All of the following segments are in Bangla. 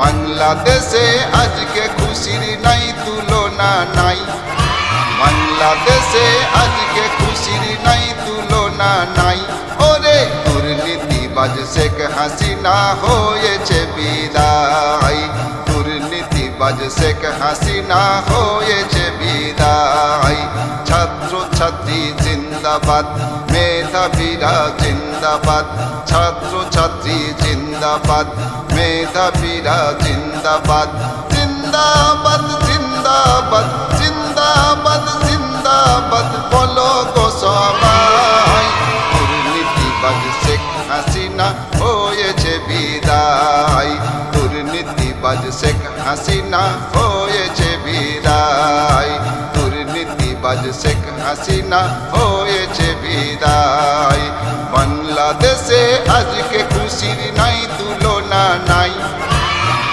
বাংলাদেশে আজকে খুশির নাই, তুলনা নাই। বাংলাদেশে আজকে খুশির নাই, তুলনা নাই। ওরে, দুর্নীতিবাজ শেখ হাসিনা হয়েছে বিদায়। দুর্নীতিবাজ শেখ হাসিনা হয়েছে বিদায়। ছাত্র ছাত্রী জিন্দাবাদ, মেধাবীরা জিন্দাবাদ, ছাত্র ছাত্রী জিন্দাবাদ, মেধাবীরা জিন্দাবাদ জিন্দাবাদ জিন্দাবাদ জিন্দাবাদ জিন্দাবাদ, বলো গো সবাই। দুর্নীতিবাজ শেখ হাসিনা হয়েছে বিদায়। দুর্নীতিবাজ শেখ হাসিনা হয়েছে বিদায়। দুর্নীতিবাজ শেখ হাসিনা হয়েছে বিদায়। বাংলাদেশে আজকে খুশির নাই তুলনা নাই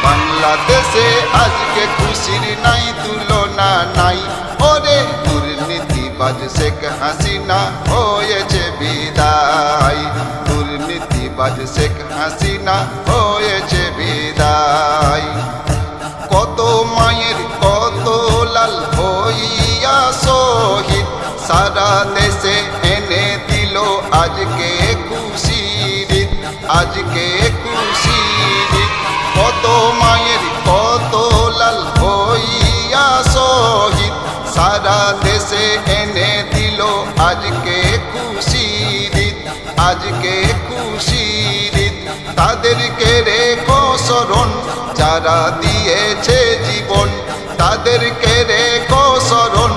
বাংলাদেশে আজকে খুশির নাই তুলনা নাই ওরে দুর্নীতিবাজ শেখ হাসিনা রেখো স্মরণ যারা দিয়েছে জীবন, তাদেরকে রেখো স্মরণ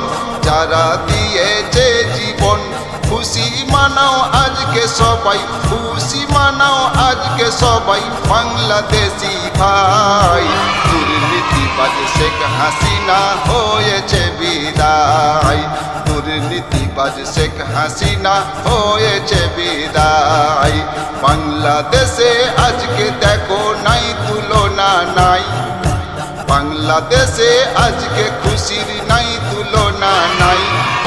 যারা দিয়েছে জীবন, খুশি মানাও আজকে সবাই, খুশি মানাও আজকে সবাই। বাংলাদেশি ভাই দুর্নীতিবাজ শেখ হাসিনা হয়েছে বিদায়। দুর্নীতিবাজ শেখ হাসিনা হয়েছে বিদায়। বাংলাদেশে বাংলাদেশে আজকে খুশির নাই তুলনা নাই।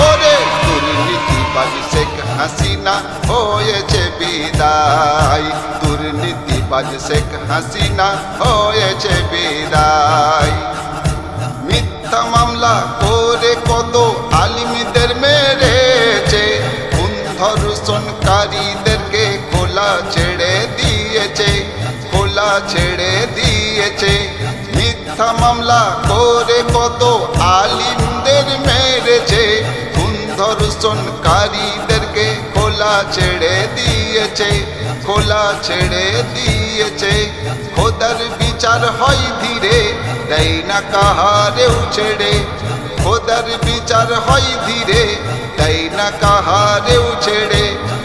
ওরে দুর্নীতিবাজ শেখ হাসিনা, হয়েছে বিদায়। দুর্নীতিবাজ শেখ হাসিনা, হয়েছে বিদায়। মিথ্যা মামলা মিথ্যা মামলা করে কত আলিমদের মেরেছে। খুন ধর্ষণকারীদেরকে খোলা ছেড়ে দিয়েছে, খোলা ছেড়ে দিয়েছে। খোদার বিচার হয় ধীরে, দেয় না কাহারেও ছেড়ে। খোদার বিচার হয় ধীরে, দেয় না কাহারেও ছেড়ে।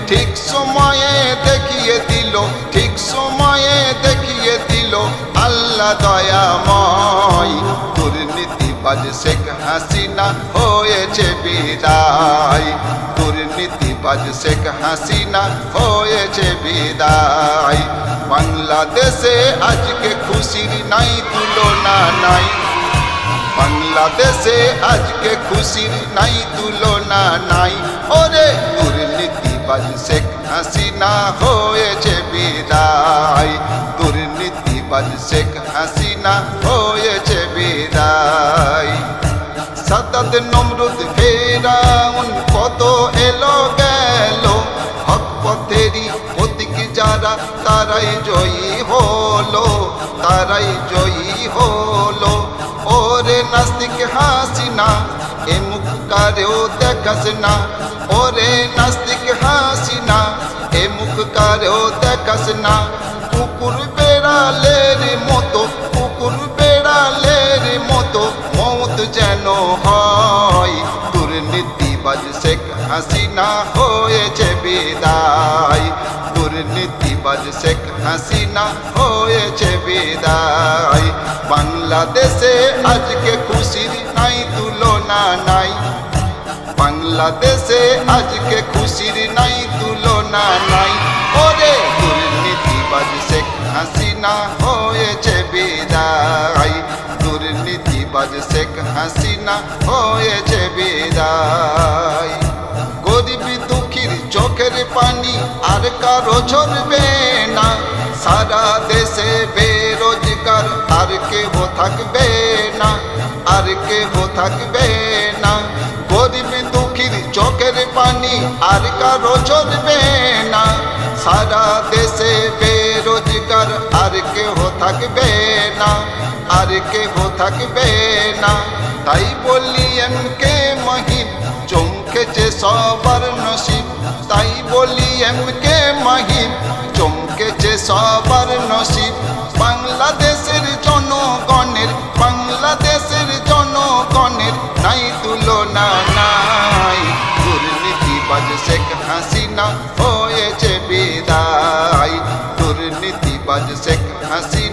ঠিক সময়ে দেখিয়ে দিল, ঠিক সময়ে দেখিয়ে দিল, আল্লাহ দয়াময় দুর্নীতিবাজ শেখ হাসিনা হয়েছে বিদায়। দুর্নীতিবাজ শেখ হাসিনা হয়েছে বিদায়। বাংলাদেশে আজকে খুশির নাই তুলনা নাই। বাংলাদেশে আজকে খুশির নাই তুলনা নাই। ওরে দুর্নীতিবাজ শেখ হাসিনা হয়েছে বিদায়। দুর্নীতিবাজ শেখ হাসিনা সাদাত নমরুদ ফেরাউন কত এলো গেল। হক পথেরই প্রতীক যারা, তারাই জয়ী হলো, তারাই জয়ী হলো। ওরে নাস্তিক হাসিনা এ মুখ কারেও দেখাস না। ওরে নাস্তিক হাসিনা এ মুখ কারেও দেখাস না। দুর্নীতিবাজ শেখ হাসিনা হয়েছে বিদায়। দুর্নীতিবাজ শেখ হাসিনা হয়েছে বিদায়। বাংলাদেশে আজকে খুশির নাই তুলনা নাই। বাংলাদেশে আজকে খুশির নাই তুলনা নাই। ওরে দুর্নীতিবাজ শেখ হাসিনা হয়েছে বিদায়। দুর্নীতিবাজ শেখ হাসিনা হয়েছে বিদায়। গরিব দুঃখীর চোখের পানি আর কারও ঝরবে না। সারা দেশে বেরোজগার আর থাকবে না, আর কেহ থাকবে না। গরিব দুঃখীর চোখের পানি আর কারও ঝরবে না। সারা দেশে বেরোজগার আর কেহ থাকবে না, আর কেহ থাকবে না। তাই বলি এম কে মহিম চমকেছে সবার নসিব। তাই বলি এম কে মহিম চমকেছে সবার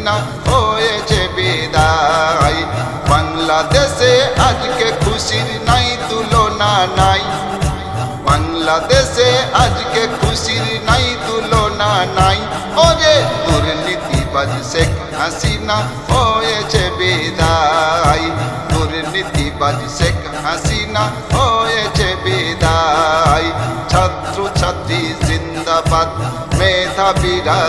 হাসিনা হয়েছে বিদায়। বাংলাদেশে আজকে খুশির নাই, তুলনা নাই। বাংলাদেশে আজকে খুশির নাই, তুলনা নাই। ওরে দুর্নীতিবাজ শেখ হাসিনা হয়েছে বিদায়। দুর্নীতিবাজ শেখ হাসিনা হয়েছে বিদায়। ছাত্র ছাত্রী জিন্দাবাদ, মেধাবীরা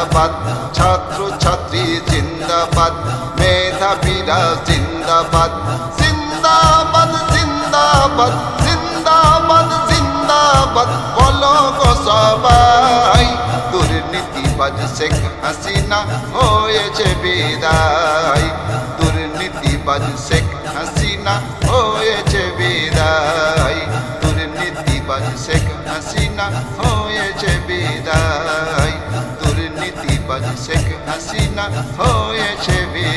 জিন্দাবাদ। ছাত্র ছাত্রী জিন্দাবাদ। মেধাবীরা জিন্দাবাদ। জিন্দাবাদ জিন্দাবাদ জিন্দাবাদ জিন্দাবাদ। বলো গো সবাই, দুর্নীতিবাজ শেখ হাসিনা হয়েছে বিদায়। দুর্নীতিবাজ শেখ হাসিনা হয়েছে বিদায়। দুর্নীতিবাজ শেখ হাসিনা হয়েছে বিদায়। দুর্নীতিবাজ শেখ হাসিনা হয়েছে বিদায়